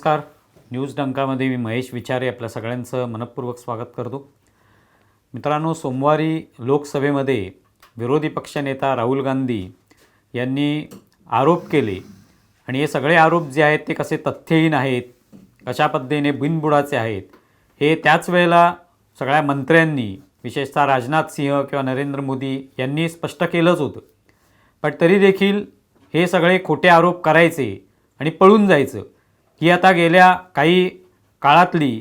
नमस्कार. न्यूज डंकामध्ये मी महेश विचारे आपल्या सगळ्यांचं मनपूर्वक स्वागत करतो. मित्रांनो सोमवारी लोकसभेमध्ये विरोधी पक्षनेता राहुल गांधी यांनी आरोप केले. आणि हे सगळे आरोप जे आहेत ते कसे तथ्यहीन आहेत कशा पद्धतीने बिनबुडाचे आहेत हे त्याच वेळेला सगळ्या मंत्र्यांनी विशेषतः राजनाथ सिंह किंवा नरेंद्र मोदी यांनी स्पष्ट केलंच होतं. पण तरी देखील हे सगळे खोटे आरोप करायचे आणि पळून जायचं. ही आता गेल्या काही काळातली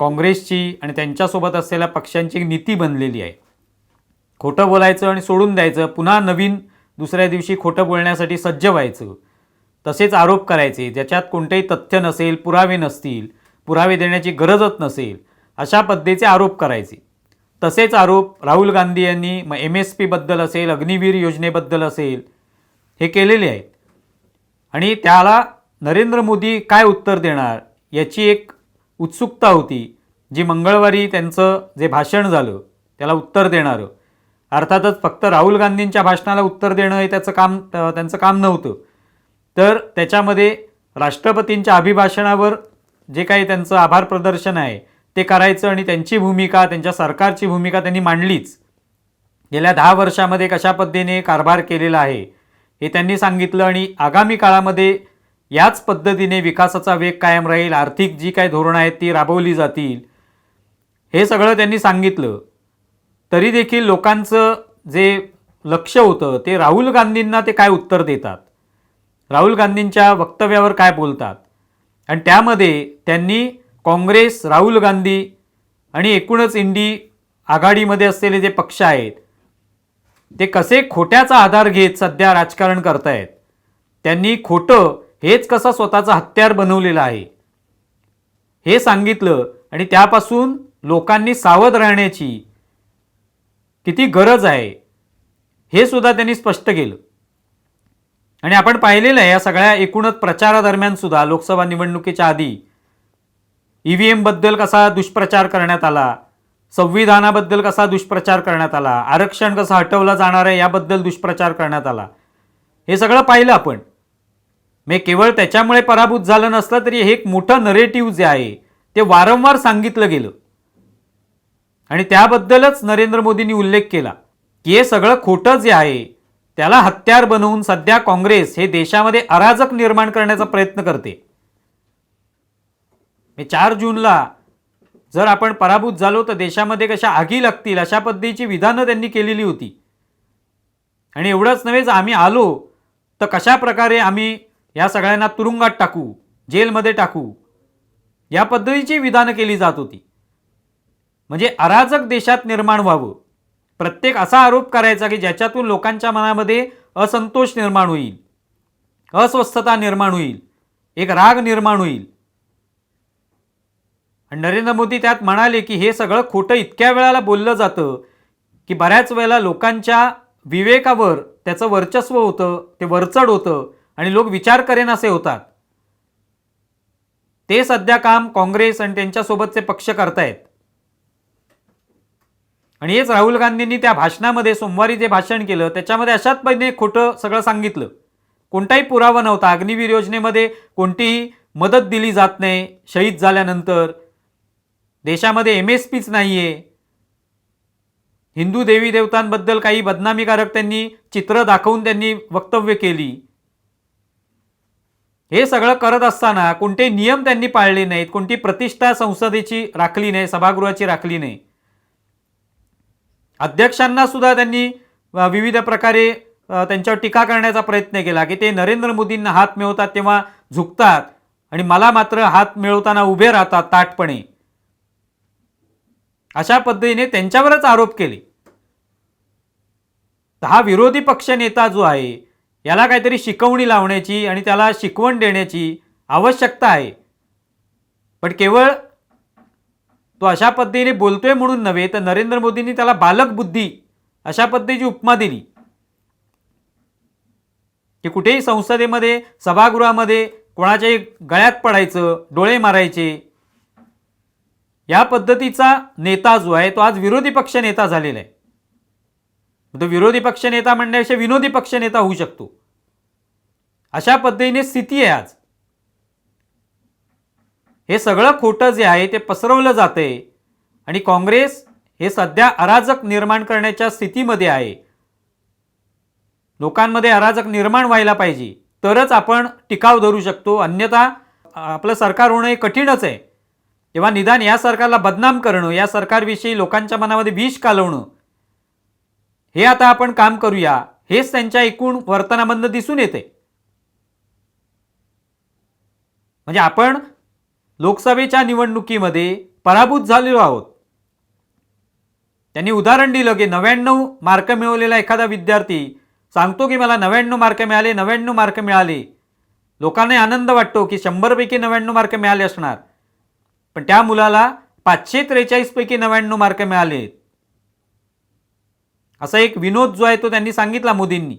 काँग्रेसची आणि त्यांच्यासोबत असलेल्या पक्षांची नीती बनलेली आहे. खोटं बोलायचं आणि सोडून द्यायचं पुन्हा नवीन दुसऱ्या दिवशी खोटं बोलण्यासाठी सज्ज व्हायचं तसेच आरोप करायचे ज्याच्यात कोणतेही तथ्य नसेल पुरावे नसतील पुरावे देण्याची गरजच नसेल अशा पद्धतीचे आरोप करायचे. तसेच आरोप राहुल गांधी यांनी मग एम एस पीबद्दल असेल अग्निवीर योजनेबद्दल असेल हे केलेले आहेत आणि त्याला नरेंद्र मोदी काय उत्तर देणार याची एक उत्सुकता होती जी मंगळवारी त्यांचं जे भाषण झालं त्याला उत्तर देणारं. अर्थातच फक्त राहुल गांधींच्या भाषणाला उत्तर देणं हे त्याचं काम त- त्यांचं काम नव्हतं. तर त्याच्यामध्ये राष्ट्रपतींच्या अभिभाषणावर जे काही त्यांचं आभार प्रदर्शन आहे ते करायचं आणि त्यांची भूमिका त्यांच्या सरकारची भूमिका त्यांनी मांडलीच. गेल्या दहा वर्षामध्ये कशा पद्धतीने कारभार केलेला आहे हे त्यांनी सांगितलं आणि आगामी काळामध्ये याच पद्धतीने विकासाचा वेग कायम राहील आर्थिक जी काही धोरणं आहेत ती राबवली जातील. हे सगळं त्यांनी सांगितलं. तरी देखील लोकांचं जे लक्ष होतं ते राहुल गांधींना ते काय उत्तर देतात? राहुल गांधींच्या वक्तव्यावर काय बोलतात? आणि त्यामध्ये त्यांनी काँग्रेस राहुल गांधी आणि एकूणच इंडी आघाडीमध्ये असलेले जे पक्ष आहेत ते कसे खोट्याचा आधार घेत सध्या राजकारण करतायत? त्यांनी खोटं हेच कसं स्वतःचं हत्यार बनवलेलं आहे? हे सांगितलं आणि त्यापासून लोकांनी सावध राहण्याची किती गरज आहे हे सुद्धा त्यांनी स्पष्ट केलं. आणि आपण पाहिलेलं आहे या सगळ्या एकूणच प्रचारादरम्यान सुद्धा लोकसभा निवडणुकीच्या आधी ई व्ही एमबद्दल कसा दुष्प्रचार करण्यात आला संविधानाबद्दल कसा दुष्प्रचार करण्यात आला आरक्षण कसं हटवलं जाणार आहे याबद्दल दुष्प्रचार करण्यात आला हे सगळं पाहिलं आपण. मी केवळ त्याच्यामुळे पराभूत झालं नसलं तरी हे एक मोठं नरेटिव्ह जे आहे ते वारंवार सांगितलं गेलं. आणि त्याबद्दलच नरेंद्र मोदींनी उल्लेख केला की हे सगळं खोटं जे आहे त्याला हत्यार बनवून सध्या काँग्रेस हे देशामध्ये अराजक निर्माण करण्याचा प्रयत्न करते. चार जूनला जर आपण पराभूत झालो तर देशामध्ये कशा आगी लागतील अशा पद्धतीची विधानं त्यांनी केलेली होती. आणि एवढंच नव्हे जर आम्ही आलो तर कशा प्रकारे आम्ही या सगळ्यांना तुरुंगात टाकू जेलमध्ये टाकू. या पद्धतीची विधानं केली जात होती. म्हणजे अराजक देशात निर्माण व्हावं. प्रत्येक असा आरोप करायचा की ज्याच्यातून लोकांच्या मनामध्ये असंतोष निर्माण होईल अस्वस्थता निर्माण होईल एक राग निर्माण होईल. आणि नरेंद्र मोदी त्यात म्हणाले की हे सगळं खोटं इतक्या वेळाला बोललं जातं की बऱ्याच वेळेला लोकांच्या विवेकावर त्याचं वर्चस्व होतं ते वरचढ होतं. आणि लोक विचार करेन असे होतात. ते सध्या काम काँग्रेस आणि त्यांच्यासोबतचे पक्ष करतायत. आणि हेच राहुल गांधींनी त्या भाषणामध्ये सोमवारी जे भाषण केलं त्याच्यामध्ये अशाच पद्धतीने खोटं सगळं सांगितलं. कोणताही पुरावा नव्हता. अग्निवीर योजनेमध्ये कोणतीही मदत दिली जात नाही शहीद झाल्यानंतर. देशामध्ये एम एस पीच नाही आहे हिंदू देवी देवतांबद्दल काही बदनामीकारक त्यांनी चित्र दाखवून त्यांनी वक्तव्य केली. हे सगळं करत असताना कोणते नियम त्यांनी पाळले नाहीत कोणती प्रतिष्ठा संसदेची राखली नाही सभागृहाची राखली नाही. अध्यक्षांना सुद्धा त्यांनी विविध प्रकारे त्यांच्यावर टीका करण्याचा प्रयत्न केला की ते नरेंद्र मोदींना हात मिळवतात तेव्हा झुकतात आणि मला मात्र हात मिळवताना उभे राहतात ताटपणे अशा पद्धतीने त्यांच्यावरच आरोप केले. हा विरोधी पक्ष नेता जो आहे याला काहीतरी शिकवणी लावण्याची आणि त्याला शिकवण देण्याची आवश्यकता आहे. पण केवळ तो अशा पद्धतीने बोलतोय म्हणून नव्हे तर नरेंद्र मोदींनी त्याला बालक बुद्धी अशा पद्धतीची उपमा दिली. की कुठेही संसदेमध्ये सभागृहामध्ये कोणाच्याही गळ्यात पडायचं डोळे मारायचे या पद्धतीचा नेता जो आहे तो आज विरोधी पक्ष नेता झालेला आहे. तो विरोधी पक्ष नेता म्हणण्यापेक्षा विनोदी पक्ष नेता होऊ शकतो. अशा पद्धतीने स्थिती आहे आज. हे सगळं खोटं जे आहे ते पसरवलं जातंय आणि काँग्रेस हे सध्या अराजक निर्माण करण्याच्या स्थितीमध्ये आहे. लोकांमध्ये अराजक निर्माण व्हायला पाहिजे तरच आपण टिकाव धरू शकतो. अन्यथा आपलं सरकार होणं हे कठीणच आहे. तेव्हा निदान या सरकारला बदनाम करणं या सरकारविषयी लोकांच्या मनामध्ये विष कालवणं हे आता आपण काम करूया. हेच त्यांच्या एकूण वर्तनामधनं दिसून येते. म्हणजे आपण लोकसभेच्या निवडणुकीमध्ये पराभूत झालेलो आहोत. त्यांनी उदाहरण दिलं की नव्याण्णव मार्क मिळवलेला एखादा विद्यार्थी सांगतो की मला नव्याण्णव मार्क मिळाले नव्याण्णव मार्क मिळाले. लोकांना आनंद वाटतो की शंभरपैकी नव्याण्णव मार्क मिळाले असणार. पण त्या मुलाला पाचशे त्रेचाळीसपैकी नव्याण्णव मार्क मिळालेत. असा एक विनोद जो आहे तो त्यांनी सांगितला मोदींनी.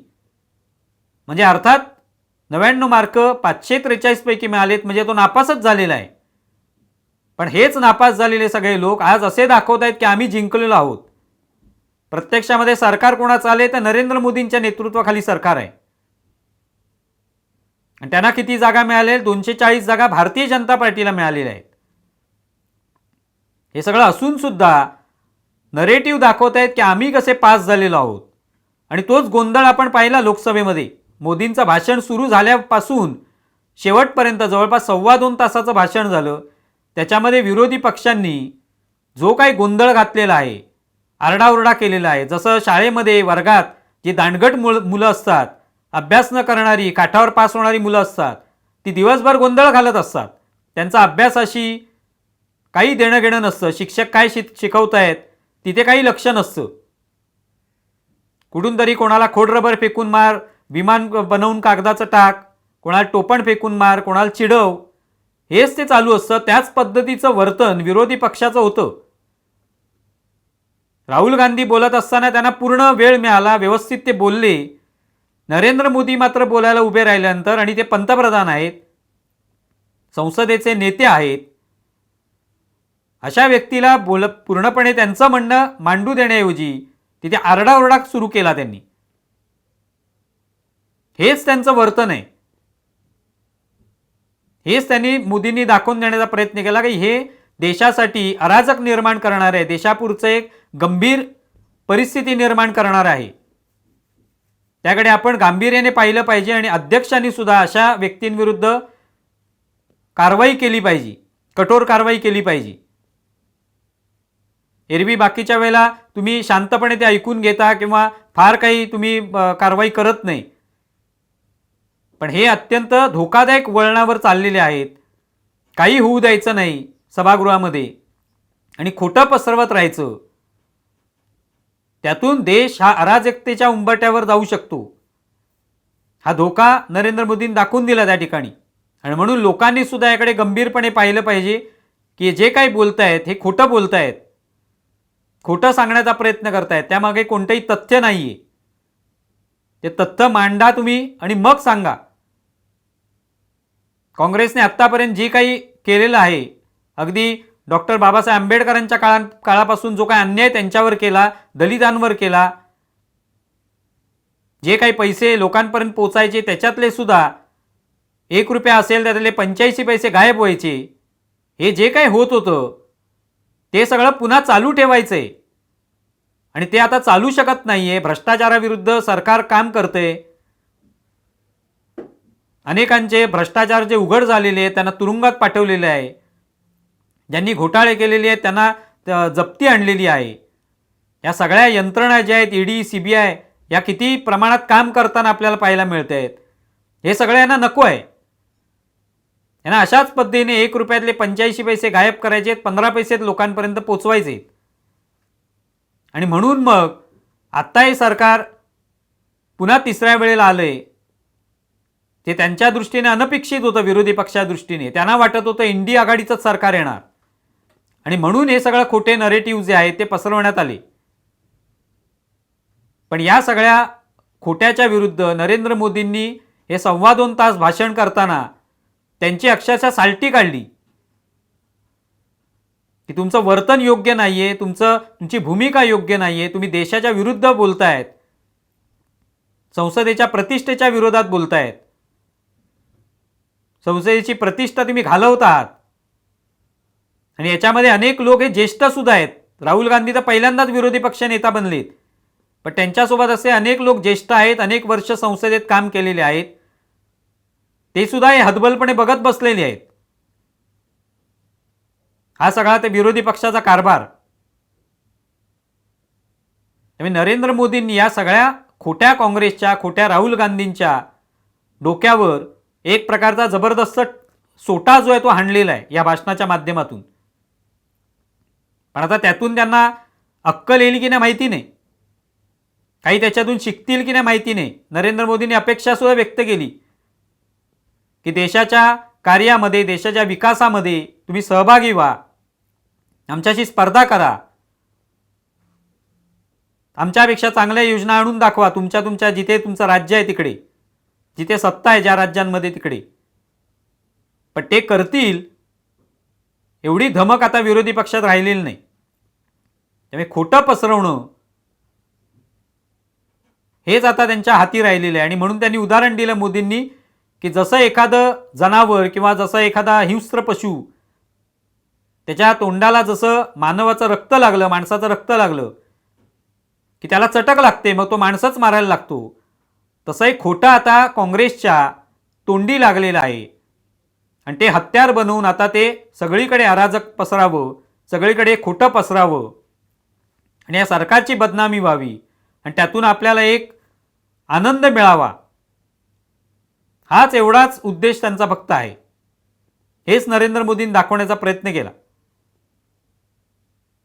म्हणजे अर्थात नव्याण्णव मार्क पाचशे त्रेचाळीसपैकी मिळालेत म्हणजे तो नापासच झालेला आहे. पण हेच नापास झालेले सगळे लोक आज असे दाखवत आहेत की आम्ही जिंकलेलो आहोत. प्रत्यक्षामध्ये सरकार कोणाचं आले तर नरेंद्र मोदींच्या नेतृत्वाखाली सरकार आहे. आणि त्यांना किती जागा मिळाल्या? दोनशे चाळीस जागा भारतीय जनता पार्टीला मिळालेल्या आहेत. हे सगळं असून सुद्धा नरेटिव्ह दाखवत आहेत की आम्ही कसे पास झालेलो आहोत. आणि तोच गोंधळ आपण पाहिला लोकसभेमध्ये. मोदींचं भाषण सुरू झाल्यापासून शेवटपर्यंत जवळपास सव्वा दोन तासाचं भाषण झालं. त्याच्यामध्ये विरोधी पक्षांनी जो काही गोंधळ घातलेला आहे आरडाओरडा केलेला आहे जसं शाळेमध्ये वर्गात जी दांडगट मुल मुलं असतात अभ्यास न करणारी काठावर पास होणारी मुलं असतात ती दिवसभर गोंधळ घालत असतात. त्यांचा अभ्यासाशी काही देणं घेणं नसतं. शिक्षक काय शिक आहेत तिथे काही लक्ष नसतं. कुठून तरी कोणाला खोड रबर फेकून मार विमान बनवून कागदाचं टाक कोणाला टोपण फेकून मार कोणाला चिडव हेच ते चालू असतं. त्याच पद्धतीचं वर्तन विरोधी पक्षाचं होतं. राहुल गांधी बोलत असताना त्यांना पूर्ण वेळ मिळाला व्यवस्थित ते बोलले. नरेंद्र मोदी मात्र बोलायला उभे राहिल्यानंतर आणि ते पंतप्रधान आहेत संसदेचे नेते आहेत अशा व्यक्तीला बोल पूर्णपणे त्यांचं म्हणणं मांडू देण्याऐवजी तिथे आरडाओरडा सुरू केला त्यांनी. हेच त्यांचं वर्तन आहे. हेच त्यांनी मोदींनी दाखवून देण्याचा प्रयत्न केला की हे देशासाठी अराजक निर्माण करणार आहे. देशापुरचं एक गंभीर परिस्थिती निर्माण करणार आहे. त्याकडे आपण गांभीर्याने पाहिलं पाहिजे आणि अध्यक्षांनी सुद्धा अशा व्यक्तींविरुद्ध कारवाई केली पाहिजे. कठोर कारवाई केली पाहिजे. एरवी बाकीच्या वेळेला तुम्ही शांतपणे ते ऐकून घेता किंवा फार काही तुम्ही कारवाई करत नाही. पण हे अत्यंत धोकादायक वळणावर चाललेले आहेत. काही होऊ द्यायचं नाही सभागृहामध्ये. आणि खोटं पसरवत राहायचं. त्यातून देश हा अराजकतेच्या उंबरट्यावर जाऊ शकतो. हा धोका नरेंद्र मोदींनी दाखवून दिला त्या ठिकाणी. आणि म्हणून लोकांनी सुद्धा याकडे गंभीरपणे पाहिलं पाहिजे की जे काही बोलतायत हे खोटं बोलतायत. खोटं सांगण्याचा प्रयत्न करतायत. त्यामागे कोणतंही तथ्य नाही आहे ते तथ्य मांडा तुम्ही आणि मग सांगा. काँग्रेसने आत्तापर्यंत जे काही केलेलं आहे अगदी डॉक्टर बाबासाहेब आंबेडकरांच्या काळा काळापासून जो काही अन्याय त्यांच्यावर केला दलितांवर केला जे काही पैसे लोकांपर्यंत पोचायचे त्याच्यातले सुद्धा एक रुपया असेल त्यातले पंच्याऐंशी पैसे गायब व्हायचे. हे जे काही होत होतं ते सगळं पुन्हा चालू ठेवायचं आहे आणि ते आता चालू शकत नाही आहे भ्रष्टाचाराविरुद्ध सरकार काम करते. अनेकांचे भ्रष्टाचार जे उघड झालेले आहेत त्यांना तुरुंगात पाठवलेले आहे. ज्यांनी घोटाळे केलेले आहेत त्यांना जप्ती आणलेली आहे. या सगळ्या यंत्रणा ज्या आहेत ईडी सी बी आय या किती प्रमाणात काम करताना आपल्याला पाहायला मिळत आहेत. हे सगळं यांना नको आहे. यांना अशाच पद्धतीने एक रुपयातले पंच्याऐंशी पैसे गायब करायचे आहेत पंधरा पैसे लोकांपर्यंत पोचवायचे आहेत. आणि म्हणून मग आत्ता हे सरकार पुन्हा तिसऱ्या वेळेला आलंय. ते त्यांच्या दृष्टीने अनपेक्षित होतं विरोधी पक्षा दृष्टीने. त्यांना वाटत होतं इंडिया आघाडीचंच सरकार येणार. आणि म्हणून हे सगळं खोटे नरेटिव्ह जे आहेत ते पसरवण्यात आले. पण या सगळ्या खोट्याच्या विरुद्ध नरेंद्र मोदींनी हे सव्वा दोन तास भाषण करताना त्यांची अक्षरशः साल्टी काढली. की तुमचं वर्तन योग्य नाही आहे तुमचं तुमची भूमिका योग्य नाही आहे तुम्ही देशाच्या विरुद्ध बोलतायत. संसदेच्या प्रतिष्ठेच्या विरोधात बोलतायत. संसदेची प्रतिष्ठा तुम्ही घालवत आहात. आणि याच्यामध्ये अनेक लोक हे ज्येष्ठ सुद्धा आहेत. राहुल गांधी तर पहिल्यांदाच विरोधी पक्ष नेता बनलेत. पण त्यांच्यासोबत असे अनेक लोक ज्येष्ठ आहेत अनेक वर्ष संसदेत काम केलेले आहेत. ते सुद्धा हे हतबलपणे बघत बसलेले आहेत. हा सगळा ते विरोधी पक्षाचा कारभार. त्यामुळे नरेंद्र मोदींनी या सगळ्या खोट्या काँग्रेसच्या खोट्या राहुल गांधींच्या डोक्यावर एक प्रकारचा जबरदस्त सोटा जो आहे तो हाणलेला आहे या भाषणाच्या माध्यमातून. पण आता त्यातून त्यांना अक्कल येईल की नाही माहिती नाही. काही त्याच्यातून शिकतील की नाही माहिती नाही. नरेंद्र मोदींनी अपेक्षा सुद्धा व्यक्त केली. की देशाच्या कार्यामध्ये देशाच्या विकासामध्ये तुम्ही सहभागी व्हा. आमच्याशी स्पर्धा करा. आमच्यापेक्षा चांगल्या योजना आणून दाखवा. तुमच्या तुमच्या जिथे तुमचं राज्य आहे तिकडे. जिथे सत्ता आहे ज्या राज्यांमध्ये तिकडे. पण ते करतील. एवढी धमक आता विरोधी पक्षात राहिलेली नाही. त्यामुळे खोटं पसरवणं हेच आता त्यांच्या हाती राहिलेलं आहे. आणि म्हणून त्यांनी उदाहरण दिलं मोदींनी की जसं एखादं जनावर किंवा जसं एखादा हिंस्त्र पशु त्याच्या तोंडाला जसं मानवाचं रक्त लागलं माणसाचं रक्त लागलं की त्याला चटक लागते मग तो माणसंच मारायला लागतो. तसं एक खोटं आता काँग्रेसच्या तोंडी लागलेला आहे. आणि ते हत्यार बनवून आता ते सगळीकडे अराजक पसरावं सगळीकडे खोटं पसरावं. आणि या सरकारची बदनामी व्हावी. आणि त्यातून आपल्याला एक आनंद मिळावा. हाच एवढाच उद्देश त्यांचा फक्त आहे. हेच नरेंद्र मोदींनी दाखवण्याचा प्रयत्न केला.